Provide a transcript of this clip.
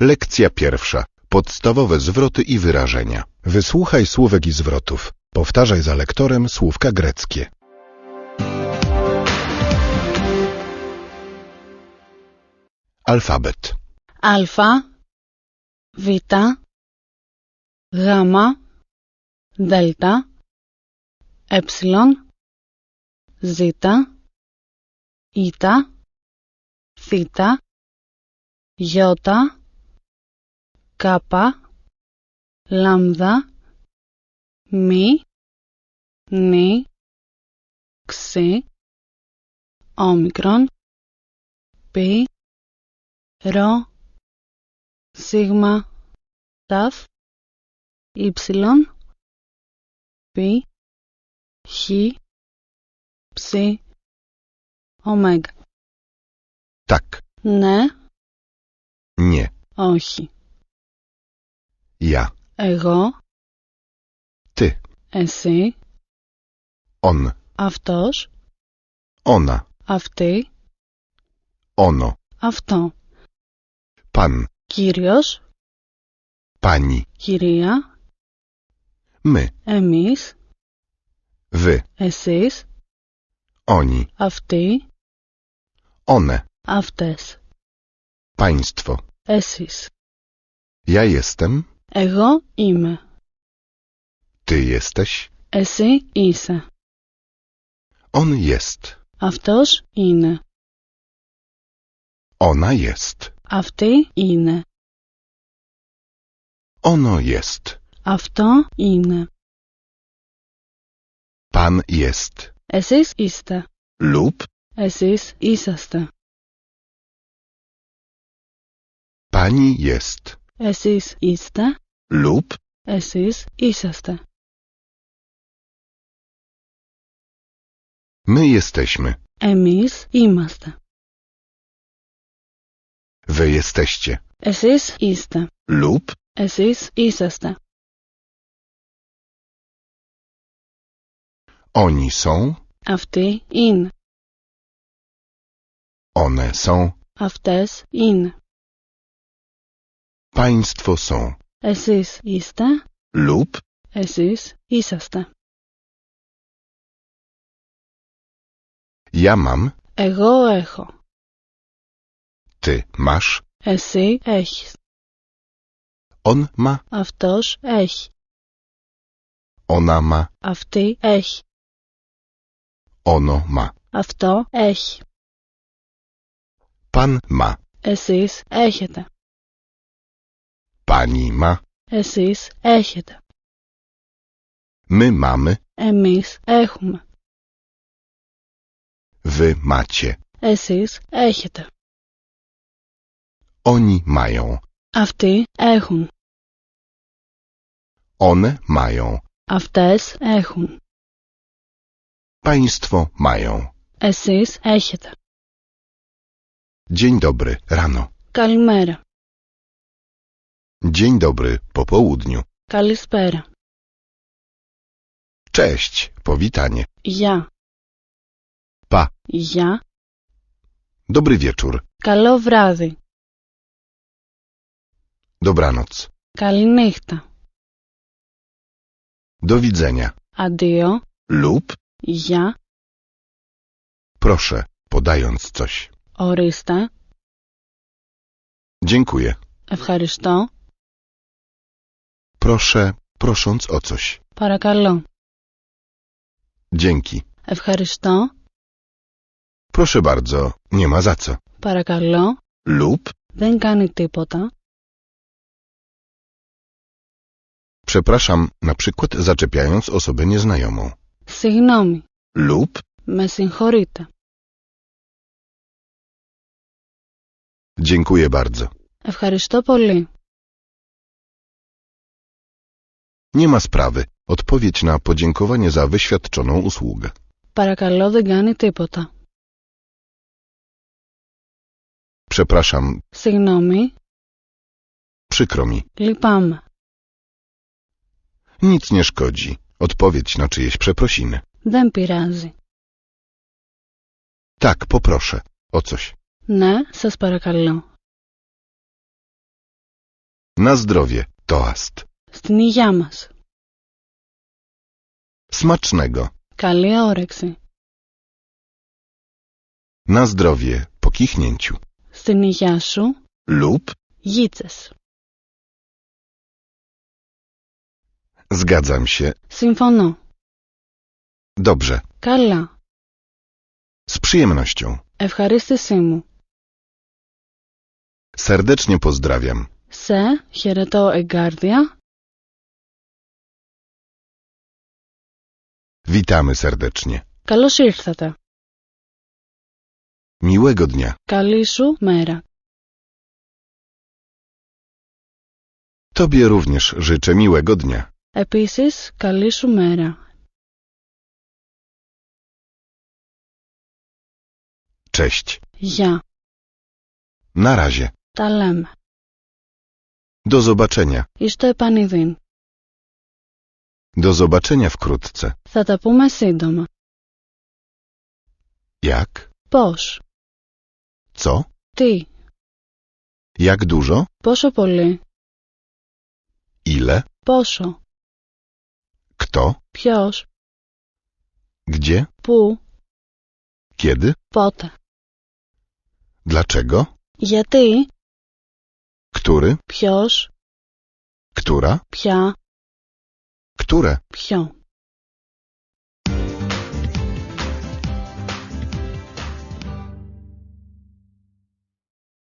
Lekcja pierwsza. Podstawowe zwroty i wyrażenia. Wysłuchaj słówek i zwrotów. Powtarzaj za lektorem słówka greckie. Alfabet. Alfa, wita, gamma, delta, epsilon, zeta, ita, theta, jota, κάπα, λάμδα, μη, νι, ξι, όμικρον, πι, ρο, σίγμα, ταφ, ύψιλον, πι, χ, ψι, ωμέγα. Τακ. Ναι. Ναι. Όχι. Ja. Εγώ, Ty. εσύ, On. αυτός, Ona. αυτή, Ono. αυτό. Pan. Κύριος, Pani. κυρία, My. εμείς, Wy. εσείς, Oni. αυτοί, One. αυτές. Państwo. Εσείς. Ja jestem. Εγώ είμαι. Ty jesteś. Εσύ είσαι. On jest. Αυτός είναι. Ona jest. Αυτή είναι. Ono jest. Αυτό είναι. Pan jest. Εσείς είστε. Lub. Εσείς είσαστε. Pani jest. Es ist iste lub es ist iseste. My jesteśmy. Emis imaste. Wy jesteście. Es ist iste lub es ist iseste. Oni są. Afty in. One są. Aftes in. Państwo są. Εσείς είστε. Lub; Εσείς είσαστε. Ja mam. Εγώ έχω. Ty masz. Εσύ έχεις. On ma. Αυτός έχει. Ona ma. Αυτή έχει. Ono ma. Αυτό έχει. Pan ma. Εσείς έχετε. Pani ma. Εσείς έχετε. My mamy. Εμείς έχουμε. Wy macie. Εσείς έχετε. Oni mają. Αυτοί έχουν. One mają. Αυτές έχουν. Państwo mają. Εσείς έχετε. Dzień dobry. Rano. Καλημέρα. Dzień dobry. Po południu. Καλησπέρα. Cześć. Powitanie. Γεια. Pa. Γεια. Dobry wieczór. Καλό βράδυ. Dobranoc. Καληνύχτα. Do widzenia. Αντίο. Lub. Γεια. Proszę. Podając coś. Ορίστε. Dziękuję. Ευχαριστώ. Proszę. Prosząc o coś. Παρακαλώ. Dzięki. Ευχαριστώ. Proszę bardzo. Nie ma za co. Παρακαλώ. Lub. Δεν κάνει τίποτα. Przepraszam, na przykład zaczepiając osobę nieznajomą. Συγγνώμη. Lub. Με συγχωρείτε. Dziękuję bardzo. Ευχαριστώ πολύ. Nie ma sprawy. Odpowiedź na podziękowanie za wyświadczoną usługę. Παρακαλώ δεν κάνει τίποτα. Przepraszam, Συγγνώμη. przykro mi. Λυπάμαι. Nic nie szkodzi. Odpowiedź na czyjeś przeprosiny. Δεν πειράζει. Tak, poproszę. O coś. Ναι, σας παρακαλώ. Na zdrowie. Toast. Στην υγειά μας. Smacznego. Καλή όρεξη. Na zdrowie. Po kichnięciu. Στην υγειά σου. Lub. Γίτσες. Zgadzam się. Συμφωνώ. Dobrze. Καλά. Z przyjemnością. Ευχαρίστησή μου. Serdecznie pozdrawiam. Σε χαιρετώ εγκάρδια. Witamy serdecznie. Καλώς ήρθατε. Miłego dnia. Καλή σου μέρα. Tobie również życzę miłego dnia. Επίσης, καλή σου μέρα. Cześć. Γεια. Na razie. Τα λέμε. Do zobaczenia. Εις το επανειδήν. Do zobaczenia wkrótce. Θα τα πούμε σύντομα. Jak? Πώς. Co? Τι. Jak dużo? Πόσο πολύ. Ile? Πόσο. Kto? Ποιος. Gdzie? Πού. Kiedy? Πότε. Dlaczego? Γιατί. Który? Ποιος. Która? Ποια. które?